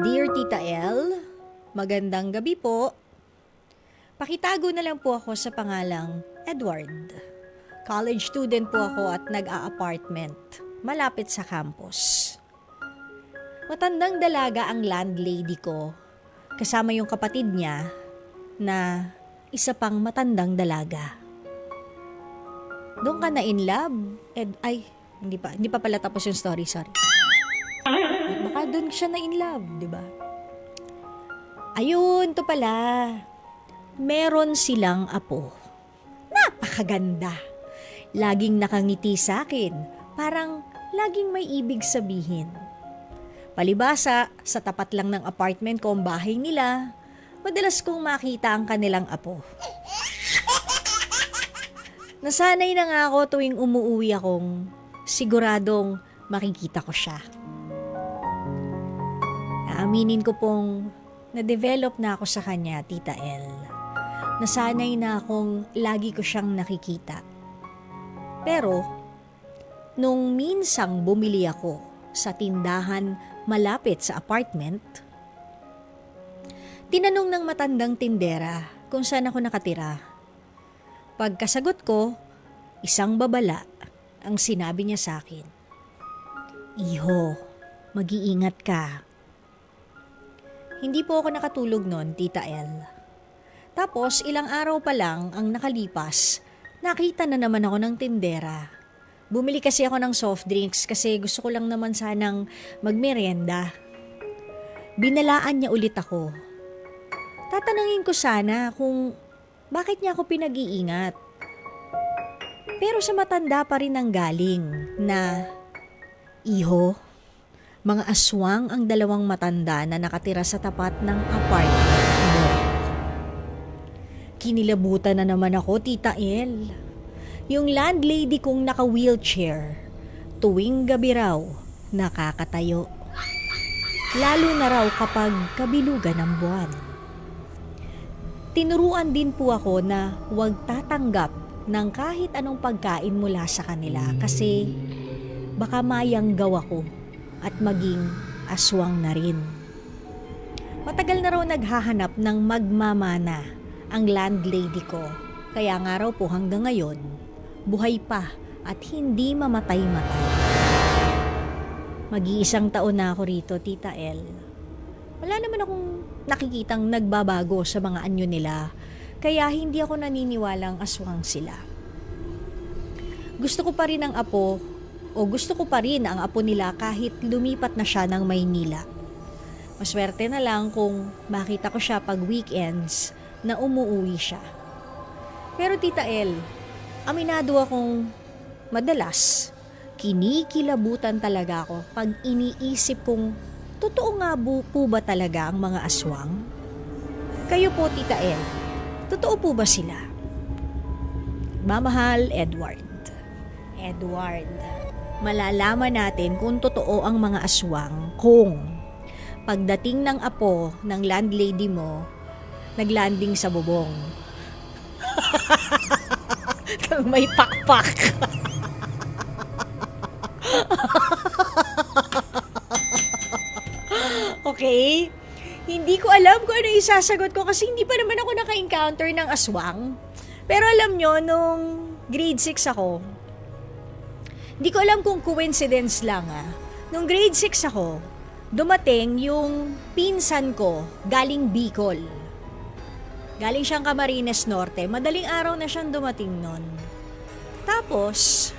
Dear Tita L, magandang gabi po. Pakitago na lang po ako sa pangalang Edward. College student po ako at nag-a-apartment malapit sa campus. Matandang dalaga ang landlady ko kasama yung kapatid niya na isa pang matandang dalaga. Doon ka na in love? Ed, ay, hindi pa, hindi pa pala tapos yung story, sorry. Baka doon siya na in love, di ba? Ayun, to pala. Meron silang apo. Napakaganda. Laging nakangiti sa akin. Parang laging may ibig sabihin. Palibasa, sa tapat lang ng apartment ko ang bahay nila, madalas kong makita ang kanilang apo. Nasanay na nga ako tuwing umuwi akong siguradong makikita ko siya. Aaminin ko pong na-develop na ako sa kanya, Tita El. Nasanay na akong lagi ko siyang nakikita. Pero, nung minsang bumili ako sa tindahan malapit sa apartment, tinanong ng matandang tindera kung saan ako nakatira. Pagkasagot ko, isang babala ang sinabi niya sa akin. Iho, mag-iingat ka. Hindi po ako nakatulog noon, Tita El. Tapos, ilang araw pa lang ang nakalipas, nakita na naman ako ng tindera. Bumili kasi ako ng soft drinks kasi gusto ko lang naman sanang magmerienda. Binalaan niya ulit ako. Tatanungin ko sana kung bakit niya ako pinag-iingat. Pero sa matanda pa rin ang galing na, Iho, mga aswang ang dalawang matanda na nakatira sa tapat ng apartment. Kinilabutan na naman ako, Tita El. Yung landlady kong naka-wheelchair, tuwing gabi raw, nakakatayo. Lalo na raw kapag kabilugan ng buwan. Tinuruan din po ako na huwag tatanggap ng kahit anong pagkain mula sa kanila kasi baka mayanggaw ako at maging aswang na rin. Matagal na raw naghahanap ng magmamana ang landlady ko. Kaya nga raw po hanggang ngayon, buhay pa at hindi mamatay-matay. Mag-iisang taon na ako rito, Tita El. Wala naman akong nakikitang nagbabago sa mga anyo nila, kaya hindi ako naniniwalang aswang sila. Gusto ko pa rin ang apo o gusto ko pa rin ang apo nila kahit lumipat na siya ng Maynila. Maswerte na lang kung makita ko siya pag weekends na umuwi siya. Pero Tita El, aminado akong madalas kinikilabutan talaga ako pag iniisip kong totoo nga bu po ba talaga ang mga aswang? Kayo po, Tita El, totoo po ba sila? Mamahal, Edward. Edward, malalaman natin kung totoo ang mga aswang kung pagdating ng apo ng landlady mo, naglanding sa bubong. May pakpak. okay? Hindi ko alam kung ano isasagot ko kasi hindi pa naman ako naka-encounter ng aswang. Pero alam nyo, nung grade 6 ako, hindi ko alam kung coincidence lang ah. Nung grade 6 ako, dumating yung pinsan ko galing Bicol. Galing siyang Camarines Norte. Madaling araw na siyang dumating nun. Tapos,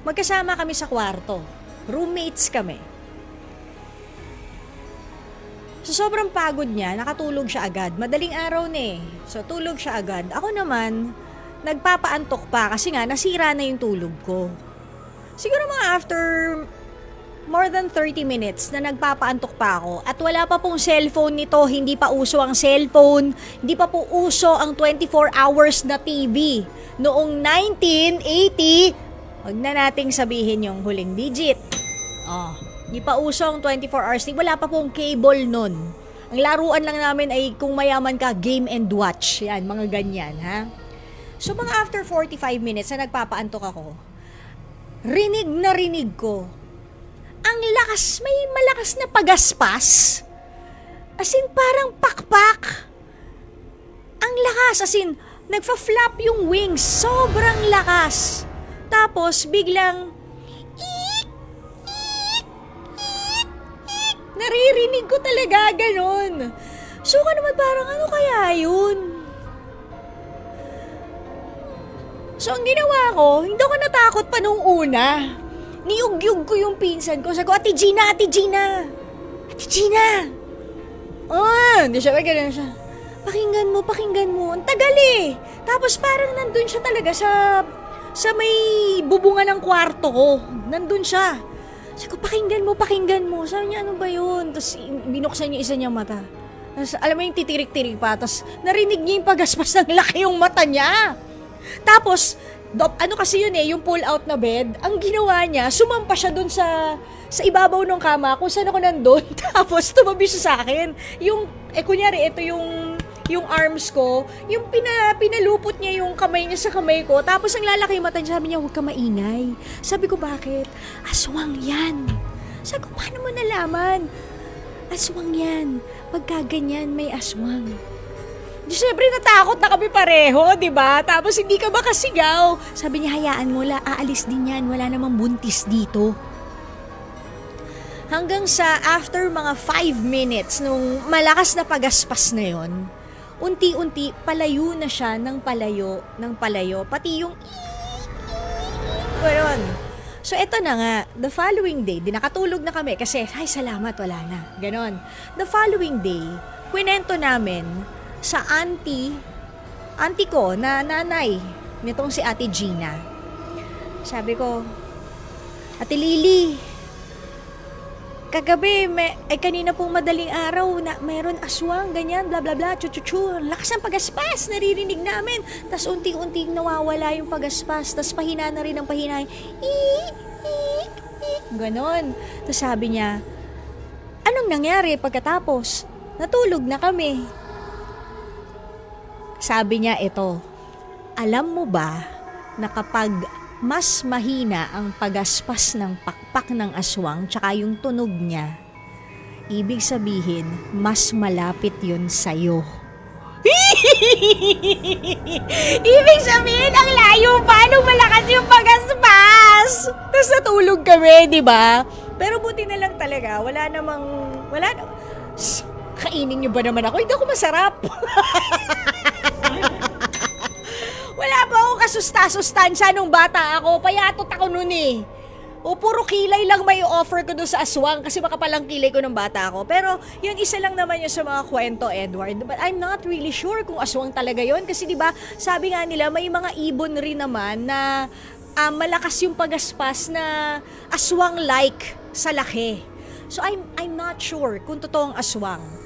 magkasama kami sa kwarto. Roommates kami. So, sobrang pagod niya, nakatulog siya agad. Madaling araw na eh. So, tulog siya agad. Ako naman, nagpapaantok pa kasi nga, nasira na yung tulog ko. Siguro mga after more than 30 minutes na nagpapaantok pa ako at wala pa pong cellphone nito, hindi pa uso ang cellphone, hindi pa po uso ang 24 hours na TV. Noong 1980, wag na nating sabihin yung huling digit. Oh, hindi pa uso ang 24 hours wala pa pong cable nun. Ang laruan lang namin ay kung mayaman ka, game and watch. Yan, mga ganyan, ha? So, mga after 45 minutes na nagpapaantok ako, rinig na rinig ko ang lakas, may malakas na pagaspas. As in, parang pakpak. Ang lakas, as in, nagfa-flap yung wings. Sobrang lakas. Tapos, biglang, "Eek! Eek! Eek! Eek!" naririnig ko talaga ganon. So, ka naman parang, ano kaya yun? So, ang ginawa ko, hindi ako natakot pa nung una. Niyugyug ko yung pinsan ko. Sabi ko, Ate Gina, Ate Gina! Ate Gina! Ah, hindi siya, ganun siya. Pakinggan mo, pakinggan mo. Ang tagal eh. Tapos parang nandun siya talaga sa sa may bubungan ng kwarto ko. Nandun siya. Sabi ko, pakinggan mo, pakinggan mo. Sabi niya, ano ba yun? Tapos in- binuksan niya isa niya mata. Tapos alam mo yung titirik-tirik pa. Tapos narinig niya yung pagaspas ng laki yung mata niya. Tapos, do- ano kasi yun eh, yung pull out na bed, ang ginawa niya, sumampa siya dun sa sa ibabaw ng kama kung saan ako nandun. Tapos, tumabi siya sa akin. Yung, eh kunyari, ito yung yung arms ko, yung pina, pinalupot niya yung kamay niya sa kamay ko, tapos ang lalaki yung mata niya, sabi niya, huwag ka maingay. Sabi ko, bakit? Aswang yan. Sabi ko, paano mo nalaman? Aswang yan. Pagka ganyan, may aswang. Di syempre natakot na kami pareho, di ba? Tapos hindi ka ba kasigaw? Sabi niya, hayaan mo, la, aalis din yan. Wala namang buntis dito. Hanggang sa after mga 5 minutes nung malakas na pagaspas na yon, unti-unti palayo na siya ng palayo, ng palayo. Pati yung Ganon. So, eto na nga. The following day, di nakatulog na kami kasi, ay, salamat, wala na. Ganon. The following day, kwento namin sa auntie, auntie ko na nanay nitong si Ate Gina. Sabi ko, Ate Lily, kagabi, may, ay kanina pong madaling araw na mayroon aswang, ganyan, bla bla bla, chuchuchu, lakas ng pagaspas, naririnig namin. Tapos unti-unting nawawala yung pagaspas, tapos pahina na rin ang pahina. Eek, ganon. Tapos sabi niya, anong nangyari pagkatapos? Natulog na kami. Sabi niya ito, alam mo ba na kapag mas mahina ang pagaspas ng pakpak ng aswang tsaka yung tunog niya, ibig sabihin, mas malapit yun sa'yo. ibig sabihin, ang layo pa nung malakas yung pagaspas. Tapos natulog kami, di ba? Pero buti na lang talaga, wala namang, wala na, Shh, kainin niyo ba naman ako? Hindi ako masarap. Wala pa ako kasusta-sustansya nung bata ako. Payatot ako noon eh. O puro kilay lang may offer ko doon sa aswang kasi makapalang kilay ko nung bata ako. Pero yun isa lang naman yun sa mga kwento, Edward. But I'm not really sure kung aswang talaga yon Kasi di ba sabi nga nila may mga ibon rin naman na ah, malakas yung pagaspas na aswang-like sa laki. So I'm, I'm not sure kung totoong aswang.